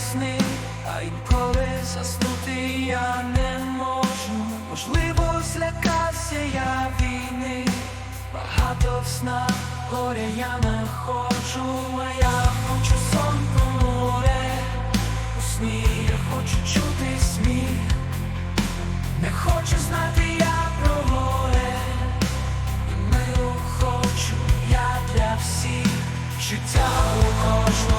сни, а інколи заснути я не можу. Можливо, злякався я війни, багато в снах горя я не хочу, а я хочу сон море, у сні я хочу чути сміх, не хочу знати я про горе, і миру хочу я для всіх. Життя у кожному.